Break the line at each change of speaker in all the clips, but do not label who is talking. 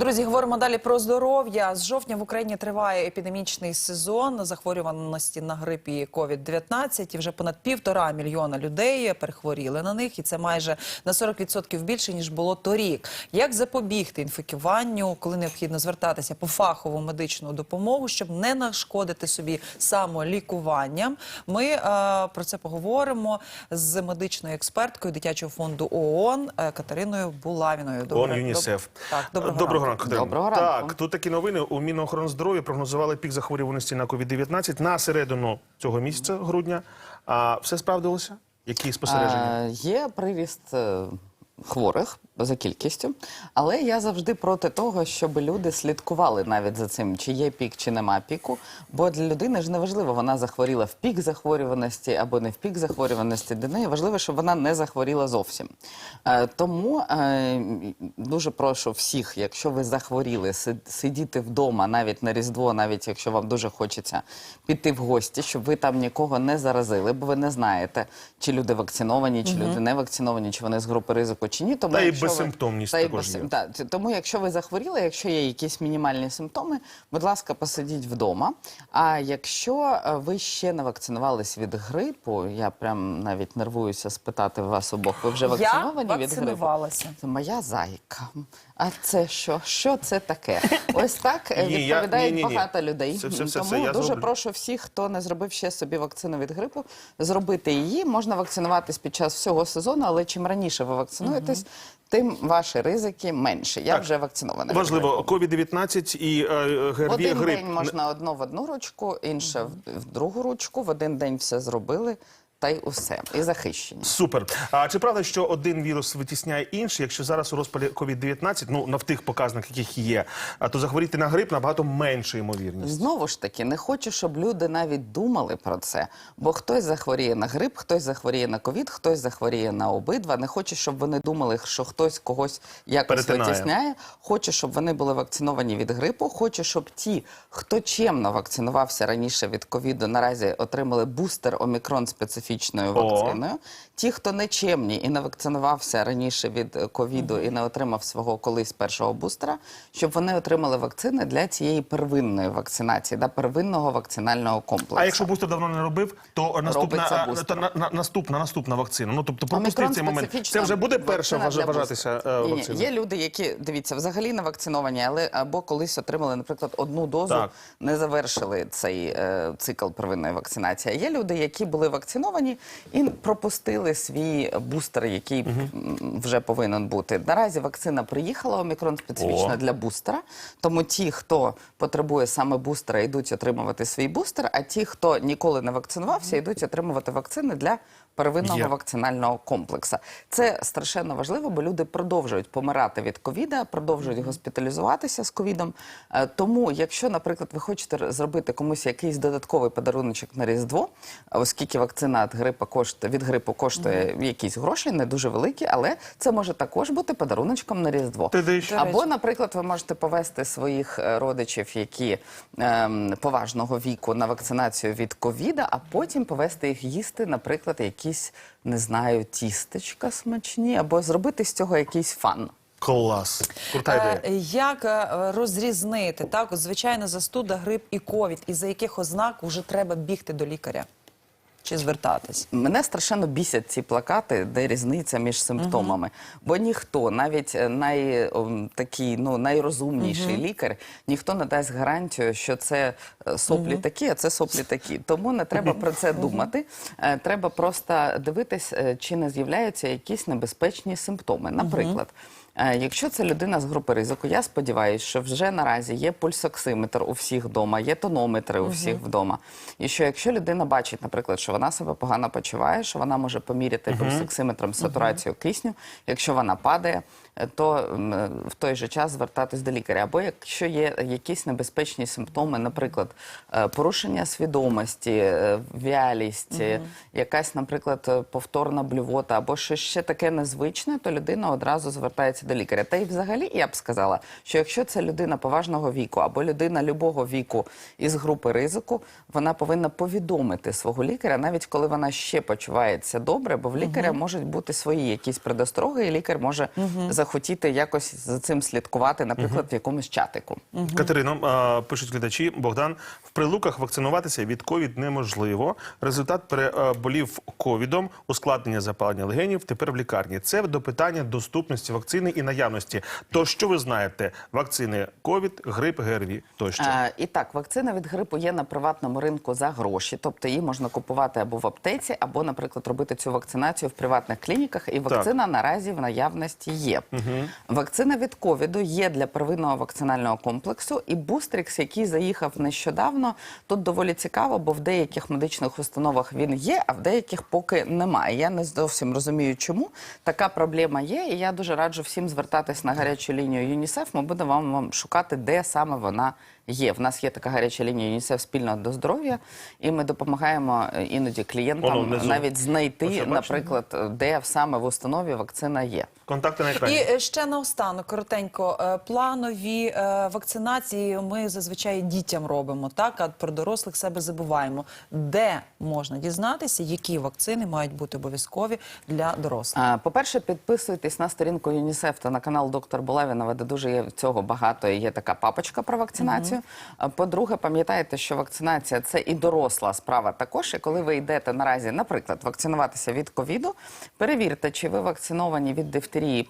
Друзі, говоримо далі про здоров'я. З жовтня в Україні триває епідемічний сезон захворюваності на грип і COVID-19. І вже понад півтора мільйона людей перехворіли на них, і це майже на 40% більше ніж було торік. Як запобігти інфікуванню, коли необхідно звертатися по фахову медичну допомогу, щоб не нашкодити собі самолікуванням? Ми е, про це поговоримо з медичною експерткою дитячого фонду ООН е, Катериною Булавіною.
ООН ЮНІСЕФ.
Так, доброго,
Доброго
ранку.
Доброго ранку.
Так, тут такі новини. У Мінохорони прогнозували пік захворюваності на COVID-19 на середину цього місяця, грудня. А все справдилося? Які спостереження?
Е, Є приріст е, хворих за кількістю, але я завжди проти того, щоб люди слідкували навіть за цим, чи є пік, чи нема піку. Бо для людини ж не важливо, вона захворіла в пік захворюваності або не в пік захворюваності. Для неї важливо, щоб вона не захворіла зовсім. Е, Тому е, дуже прошу всіх, якщо ви захворіли, сидіти вдома навіть на Різдво, навіть якщо вам дуже хочеться піти в гості, щоб ви там нікого не заразили, бо ви не знаєте, чи люди вакциновані, чи люди не вакциновані, чи вони з групи ризику, чи ні. Тому
Та і безсимптомність
та й
також
без-
є.
та, тому, якщо ви захворіли, якщо є якісь мінімальні симптоми, будь ласка, посидіть вдома. А якщо е, ви ще не вакцинувались від грипу, я прям навіть нервуюся спитати вас обох. Ви вже
Я
вакциновані від грипу?
вакцинувалася.
Це моя зайка. А це що? Що це таке? Ось так е, відповідають
ні-ні-ні.
багато людей.
Все, все, все,
Тому
все, я
дуже
зроблю.
прошу всіх, хто не зробив ще собі вакцину від грипу, зробити її. Можна вакцинуватись під час всього сезону, але чим раніше ви вакцинуєтесь, тим ваші ризики менші. Я
Так.
вже вакцинована.
Важливо,
грипу.
COVID-19 і е,
В один
грип.
день можна одно в одну ручку, інше в другу ручку. В один день все зробили, та й усе. І захищені.
Супер. А чи правда, що один вірус витісняє інший? Якщо зараз у розпалі COVID-19, ну на в тих показниках, яких є, а то захворіти на грип набагато менша ймовірність.
Знову ж таки, не хочу, щоб люди навіть думали про це. Бо хтось захворіє на грип, хтось захворіє на ковід, хтось захворіє на обидва. Не хочу, щоб вони думали, що хтось когось якось
Перетинає.
витісняє. Хочу, щоб вони були вакциновані від грипу. Хочу, щоб ті, хто чемно вакцинувався раніше від ковіду, наразі отримали бустер омікрон специфічною
О.
вакциною. Ті, хто не чемні і не вакцинувався раніше від е, ковіду і не отримав свого колись першого бустера, щоб вони отримали вакцини для цієї первинної вакцинації, да, первинного вакцинального комплексу.
А якщо бустер давно не робив, то наступна,
Робиться
а, на, на, наступна наступна вакцина. Ну тобто пропустив цей момент. Це вже буде перша вважатися е,
Ні,
вакцина.
Є люди, які дивіться, взагалі не вакциновані, але або колись отримали, наприклад, одну дозу,
Так.
не завершили цей е, цикл первинної вакцинації. Є люди, які були вакциновані і пропустили свій бустер, який вже повинен бути. Наразі вакцина приїхала, омікрон специфічна
О.
для бустера. Тому ті, хто потребує саме бустера, йдуть отримувати свій бустер. А ті, хто ніколи не вакцинувався, йдуть отримувати вакцини для первинного
Є.
вакцинального комплексу. Це страшенно важливо, бо люди продовжують помирати від ковіда, продовжують госпіталізуватися з ковідом. Е, Тому, якщо, наприклад, ви хочете зробити комусь якийсь додатковий подаруночок на Різдво, оскільки вакцина від грипу коштує від грипу коштує якісь гроші, не дуже великі, але це може також бути подаруночком на Різдво.
Ти.
Або, наприклад, ви можете повести своїх е, родичів, які ем, поважного віку на вакцинацію від ковіда, а потім повести їх їсти, наприклад, якісь не знаю, тістечка смачні, або зробити з цього якийсь фан.
Клас. Крута ідея.
Е, Як е, розрізнити так, от, звичайно, застуда, грип і ковід, і за яких ознак вже треба бігти до лікаря чи звертатись?
Мене страшенно бісять ці плакати, де різниця між симптомами. Бо ніхто, навіть е, най, такий, ну, найрозумніший лікар, ніхто не дасть гарантію, що це е, соплі такі, а це соплі такі. Тому не треба про це думати. Е, Треба просто дивитись, чи не з'являються якісь небезпечні симптоми. Наприклад. е, Якщо це людина з групи ризику, я сподіваюся, що вже наразі є пульсоксиметр у всіх вдома, є тонометри у всіх вдома. І що якщо людина бачить, наприклад, що вона себе погано почуває, що вона може поміряти пульсоксиметром сатурацію кисню, якщо вона падає, е, то в той же час звертатись до лікаря. Або якщо є якісь небезпечні симптоми, наприклад, е, порушення свідомості, е, вялість, е, якась, наприклад, повторна блювота, або щось ще таке незвичне, то людина одразу звертається до лікаря. Та й взагалі я б сказала, що якщо це людина поважного віку або людина любого віку із групи ризику, вона повинна повідомити свого лікаря, навіть коли вона ще почувається добре, бо в лікаря можуть бути свої якісь предостроги, і лікар може захотіти якось за цим слідкувати, наприклад, в якомусь чатику.
Катерино, а, пишуть глядачі, Богдан, в прилуках вакцинуватися від ковід неможливо. Результат переболів ковідом, ускладнення запалення легенів, тепер в лікарні. Це до питання доступності вакцини і наявності. То що ви знаєте? Вакцини ковід, грип, ГРВІ тощо.
Е, і так, вакцина від грипу є на приватному ринку за гроші, тобто її можна купувати або в аптеці, або, наприклад, робити цю вакцинацію в приватних клініках. І вакцина наразі в наявності є. Вакцина від ковіду є для первинного вакцинального комплексу. І Бустрікс, який заїхав нещодавно, тут доволі цікаво, бо в деяких медичних установах він є, а в деяких поки немає. Я не зовсім розумію, чому така проблема є. І я дуже раджу всім звертатись на гарячу лінію ЮНІСЕФ. Ми будемо вам, вам шукати, де саме вона є. В нас є така гаряча лінія ЮНІСЕФ спільно до здоров'я, і ми допомагаємо е, іноді клієнтам навіть знайти, наприклад, де саме в установі вакцина є.
Контакти на екрані.
І е, ще наостанок, коротенько, е, планові е, вакцинації ми зазвичай дітям робимо, так а про дорослих себе забуваємо. Де можна дізнатися, які вакцини мають бути обов'язкові для дорослих?
По-перше, підписуйтесь на сторінку ЮНІСЕФ та на канал доктор Булавінова, де дуже є цього багато. і Є така папочка про вакцинацію. По-друге, пам'ятайте, що вакцинація це і доросла справа також. І коли ви йдете наразі, наприклад, вакцинуватися від ковіду, перевірте, чи ви вакциновані від дифтерії і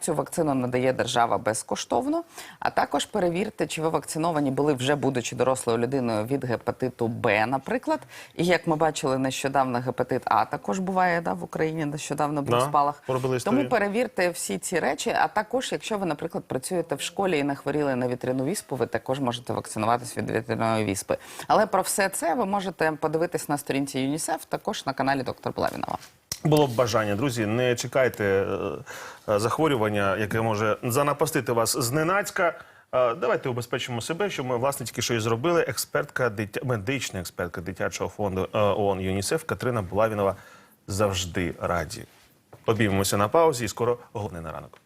Цю вакцину надає держава безкоштовно. А також перевірте, чи ви вакциновані були вже будучи дорослою людиною від гепатиту Б, наприклад. І як ми бачили нещодавно, гепатит А також буває да, в Україні. Нещодавно був
Да,
спалах. Тому перевірте всі ці речі. А також, якщо ви, наприклад, працюєте в школі і не хворіли на вітряну віспу, ви також можете вакцинуватись від вітряної віспи. Але про все це ви можете подивитись на сторінці ЮНІСЕФ, також на каналі доктор Блавінова.
Було б бажання, друзі, не чекайте е, е, захворювання, яке може занапастити вас зненацька. Е, Давайте убезпечимо себе, що ми власне тільки що і зробили. Експертка дитя... медична експертка дитячого фонду ООН ЮНІСЕФ Катерина Булавінова завжди раді. Обіймемося на паузі і скоро головне на ранок.